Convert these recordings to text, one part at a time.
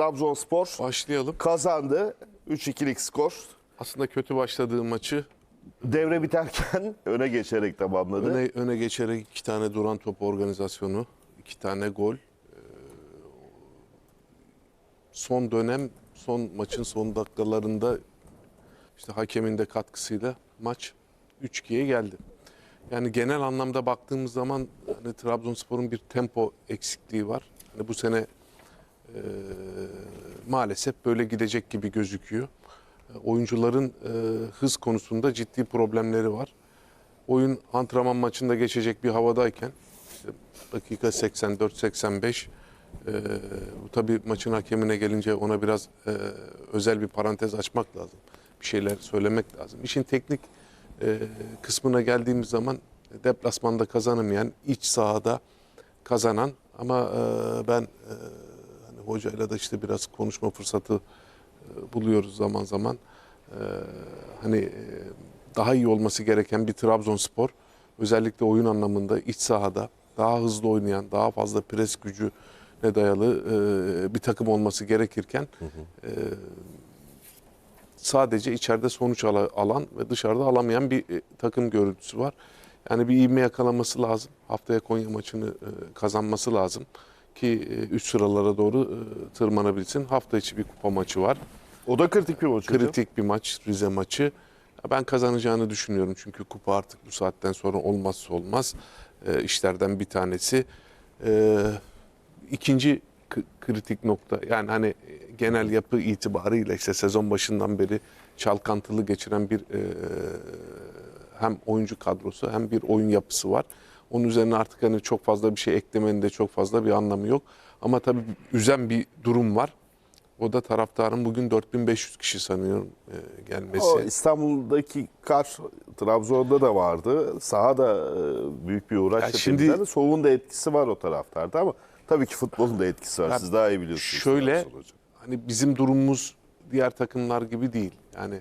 Trabzonspor Başlayalım. kazandı. 3-2'lik skor. Aslında kötü başladığı maçı Devre biterken öne geçerek tamamladı. öne, öne geçerek iki tane duran top organizasyonu, iki tane gol. Ee, Son dönem, son maçın son dakikalarında işte hakemin de katkısıyla maç 3-2'ye geldi. Yani genel anlamda baktığımız zaman hani Trabzonspor'un bir tempo eksikliği var. Hani bu sene e, maalesef böyle gidecek gibi gözüküyor. E, Oyuncuların e, hız konusunda ciddi problemleri var. Oyun antrenman maçında geçecek bir havadayken işte dakika 84-85 e, tabii maçın hakemine gelince ona biraz e, özel bir parantez açmak lazım. Bir şeyler söylemek lazım. İşin teknik e, kısmına geldiğimiz zaman deplasmanda kazanamayan, iç sahada kazanan ama e, ben e, hocayla da işte biraz konuşma fırsatı e, buluyoruz zaman zaman. E, hani e, daha iyi olması gereken bir Trabzonspor özellikle oyun anlamında iç sahada daha hızlı oynayan, daha fazla pres gücüne dayalı e, bir takım olması gerekirken e, sadece içeride sonuç ala- alan ve dışarıda alamayan bir e, takım görüntüsü var. Yani bir ivme yakalaması lazım. Haftaya Konya maçını e, kazanması lazım ki e, üst sıralara doğru e, tırmanabilsin. Hafta içi bir kupa maçı var. O da kritik bir maç hocam. Kritik bir maç Rize maçı. Ben kazanacağını düşünüyorum çünkü kupa artık bu saatten sonra olmazsa olmaz e, işlerden bir tanesi. İkinci kritik nokta yani hani genel yapı itibarıyla işte sezon başından beri çalkantılı geçiren bir hem oyuncu kadrosu hem bir oyun yapısı var. Onun üzerine artık hani çok fazla bir şey eklemenin de çok fazla bir anlamı yok. Ama tabii üzen bir durum var. O da taraftarın bugün 4500 kişi sanıyorum e, gelmesi. O İstanbul'daki kar Trabzon'da da vardı. Sahada e, büyük bir uğraş Ya yapıldı. şimdi- Yani Soğuğun da etkisi var o taraftarda ama tabii ki futbolun da etkisi var. Siz daha iyi biliyorsunuz. Şöyle hani bizim durumumuz diğer takımlar gibi değil. Yani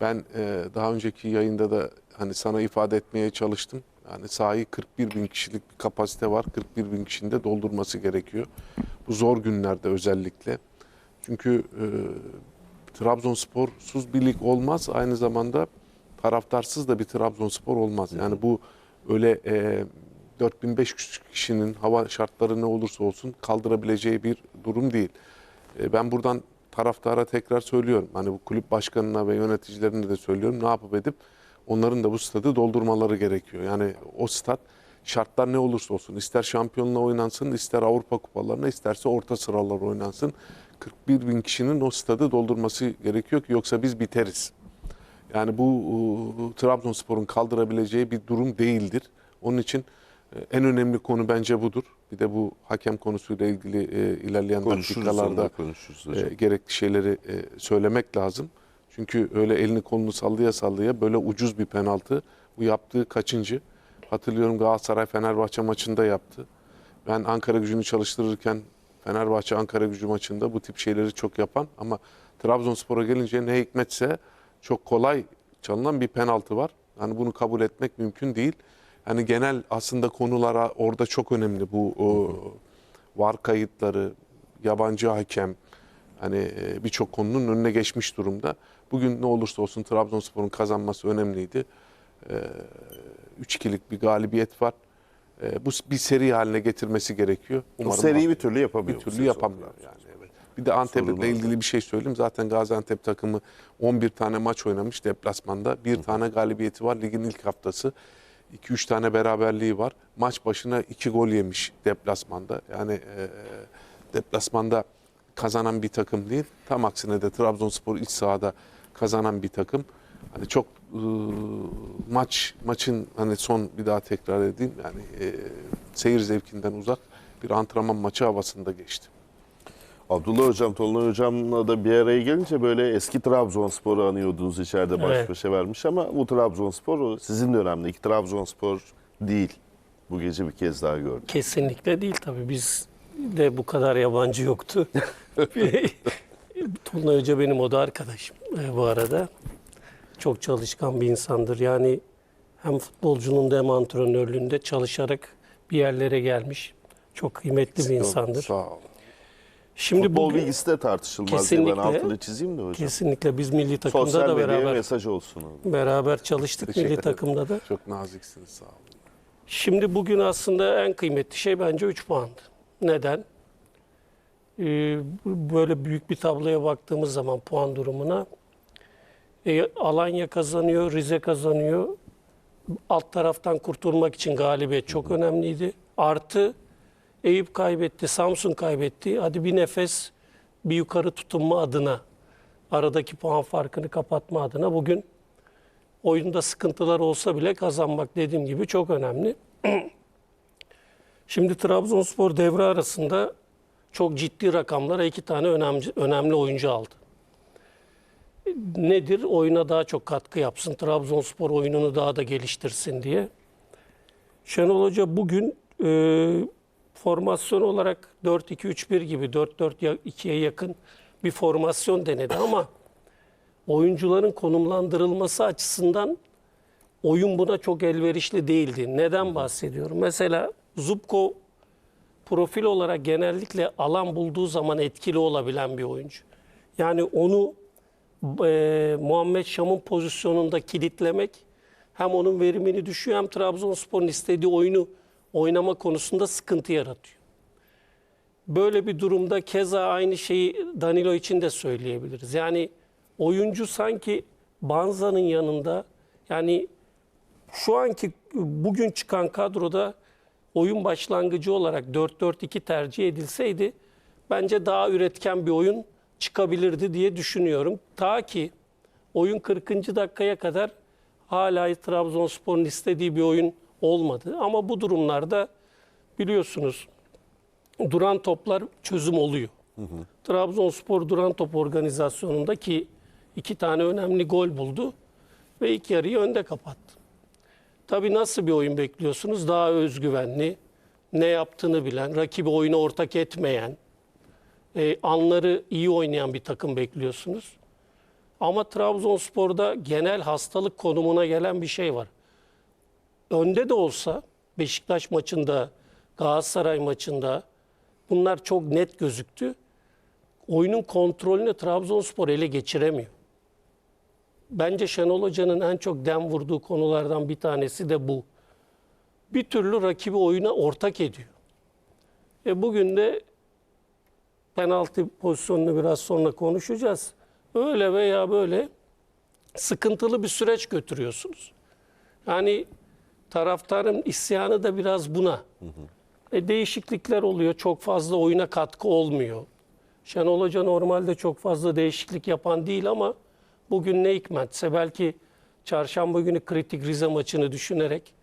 ben e, daha önceki yayında da hani sana ifade etmeye çalıştım. Yani sahayı 41 bin kişilik bir kapasite var. 41 bin kişinin de doldurması gerekiyor. Bu zor günlerde özellikle. Çünkü e, Trabzonsporsuz bir lig olmaz. Aynı zamanda taraftarsız da bir Trabzonspor olmaz. Yani bu öyle e, 4500 kişinin hava şartları ne olursa olsun kaldırabileceği bir durum değil. E, ben buradan taraftara tekrar söylüyorum. Hani bu kulüp başkanına ve yöneticilerine de söylüyorum. Ne yapıp edip onların da bu stadı doldurmaları gerekiyor. Yani o stat şartlar ne olursa olsun ister şampiyonla oynansın, ister Avrupa kupalarına, isterse orta sıralar oynansın. 41 bin kişinin o stadı doldurması gerekiyor ki yoksa biz biteriz. Yani bu e, Trabzonspor'un kaldırabileceği bir durum değildir. Onun için e, en önemli konu bence budur. Bir de bu hakem konusuyla ilgili e, ilerleyen Konuşuruz dakikalarda e, gerekli şeyleri e, söylemek lazım. Çünkü öyle elini kolunu sallaya sallaya böyle ucuz bir penaltı. Bu yaptığı kaçıncı? Hatırlıyorum Galatasaray Fenerbahçe maçında yaptı. Ben Ankara gücünü çalıştırırken Fenerbahçe Ankara gücü maçında bu tip şeyleri çok yapan ama Trabzonspor'a gelince ne hikmetse çok kolay çalınan bir penaltı var. Yani bunu kabul etmek mümkün değil. Yani genel aslında konulara orada çok önemli bu o, var kayıtları, yabancı hakem hani e, birçok konunun önüne geçmiş durumda. Bugün ne olursa olsun Trabzonspor'un kazanması önemliydi. E, 3-2'lik bir galibiyet var. E, bu bir seri haline getirmesi gerekiyor. O Umarım seriyi bir türlü yapamıyor. bir türlü yapamıyor yani. Evet. Bir de Antep'le ilgili bir şey söyleyeyim. Zaten Gaziantep takımı 11 tane maç oynamış deplasmanda. Bir tane galibiyeti var ligin ilk haftası. 2-3 tane beraberliği var. Maç başına 2 gol yemiş deplasmanda. Yani e, deplasmanda kazanan bir takım değil. Tam aksine de Trabzonspor iç sahada kazanan bir takım. Hani çok e, maç maçın hani son bir daha tekrar edeyim yani e, seyir zevkinden uzak bir antrenman maçı havasında geçti. Abdullah Hocam, Tolunay Hocam'la da bir araya gelince böyle eski Trabzonspor'u anıyordunuz içeride baş Evet. başa vermiş ama bu Trabzonspor o sizin dönemdeki Trabzonspor değil. Bu gece bir kez daha gördük. Kesinlikle değil tabii. Biz de bu kadar yabancı yoktu. Tolunay Hoca benim o da arkadaşım e, bu arada. Çok çalışkan bir insandır. Yani hem futbolcunun hem antrenörlüğünde çalışarak bir yerlere gelmiş. Çok kıymetli bir insandır. Sağ ol. Şimdi Futbol bugün bilgisi de tartışılmaz diye ben Kesinlikle. altını çizeyim de hocam. kesinlikle biz milli takımda Sosyal da beraber mesaj olsun. abi. beraber çalıştık milli takımda da. Çok naziksiniz sağ olun. Şimdi bugün aslında en kıymetli şey bence 3 puandı. Neden? Ee, böyle büyük bir tabloya baktığımız zaman puan durumuna e, Alanya kazanıyor, Rize kazanıyor. Alt taraftan kurtulmak için galibiyet çok önemliydi. Artı Eyüp kaybetti, Samsun kaybetti. Hadi bir nefes bir yukarı tutunma adına, aradaki puan farkını kapatma adına bugün oyunda sıkıntılar olsa bile kazanmak dediğim gibi çok önemli. Şimdi Trabzonspor devre arasında çok ciddi rakamlara iki tane önemli, önemli oyuncu aldı. Nedir? Oyuna daha çok katkı yapsın. Trabzonspor oyununu daha da geliştirsin diye. Şenol Hoca bugün e, formasyon olarak 4-2-3-1 gibi 4-4-2'ye yakın bir formasyon denedi ama oyuncuların konumlandırılması açısından oyun buna çok elverişli değildi. Neden bahsediyorum? Mesela Zubko profil olarak genellikle alan bulduğu zaman etkili olabilen bir oyuncu. Yani onu e, Muhammed Şam'ın pozisyonunda kilitlemek hem onun verimini düşüyor hem Trabzonspor'un istediği oyunu oynama konusunda sıkıntı yaratıyor. Böyle bir durumda keza aynı şeyi Danilo için de söyleyebiliriz. Yani oyuncu sanki Banza'nın yanında yani şu anki bugün çıkan kadroda oyun başlangıcı olarak 4-4-2 tercih edilseydi bence daha üretken bir oyun çıkabilirdi diye düşünüyorum. Ta ki oyun 40. dakikaya kadar hala Trabzonspor'un istediği bir oyun olmadı. Ama bu durumlarda biliyorsunuz duran toplar çözüm oluyor. Trabzonspor duran top organizasyonunda ki iki tane önemli gol buldu ve ilk yarıyı önde kapattı. Tabii nasıl bir oyun bekliyorsunuz? Daha özgüvenli, ne yaptığını bilen, rakibi oyuna ortak etmeyen, e, anları iyi oynayan bir takım bekliyorsunuz. Ama Trabzonspor'da genel hastalık konumuna gelen bir şey var. Önde de olsa Beşiktaş maçında, Galatasaray maçında bunlar çok net gözüktü. Oyunun kontrolünü Trabzonspor ele geçiremiyor. Bence Şenol Hoca'nın en çok dem vurduğu konulardan bir tanesi de bu. Bir türlü rakibi oyuna ortak ediyor. E bugün de penaltı pozisyonunu biraz sonra konuşacağız. Öyle veya böyle sıkıntılı bir süreç götürüyorsunuz. Yani taraftarın isyanı da biraz buna. E değişiklikler oluyor. Çok fazla oyuna katkı olmuyor. Şenol Hoca normalde çok fazla değişiklik yapan değil ama bugün ne hikmetse belki çarşamba günü kritik Rize maçını düşünerek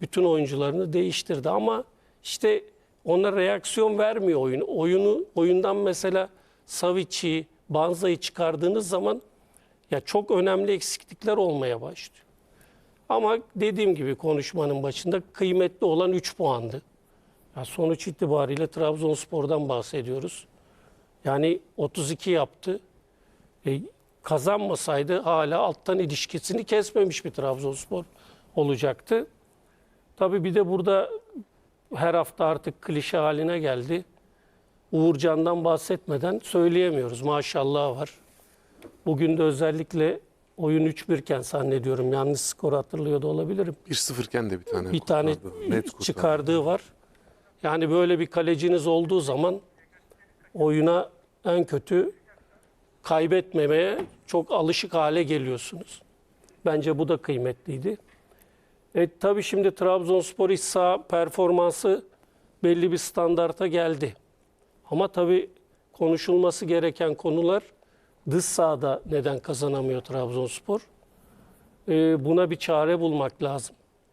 bütün oyuncularını değiştirdi ama işte ona reaksiyon vermiyor oyun. Oyunu oyundan mesela Savic'i, Banza'yı çıkardığınız zaman ya çok önemli eksiklikler olmaya başlıyor. Ama dediğim gibi konuşmanın başında kıymetli olan 3 puandı. Ya sonuç itibariyle Trabzonspor'dan bahsediyoruz. Yani 32 yaptı. E, kazanmasaydı hala alttan ilişkisini kesmemiş bir Trabzonspor olacaktı. Tabii bir de burada her hafta artık klişe haline geldi. Uğurcan'dan bahsetmeden söyleyemiyoruz. Maşallah var. Bugün de özellikle oyun 3-1 iken zannediyorum. Yanlış skoru hatırlıyor da olabilirim. 1-0 iken de bir tane Bir tane kurtardı. Net çıkardığı var. Yani böyle bir kaleciniz olduğu zaman oyuna en kötü kaybetmemeye çok alışık hale geliyorsunuz. Bence bu da kıymetliydi. E, tabii şimdi Trabzonspor iç saha performansı belli bir standarta geldi. Ama tabii konuşulması gereken konular dış sahada neden kazanamıyor Trabzonspor? E, buna bir çare bulmak lazım.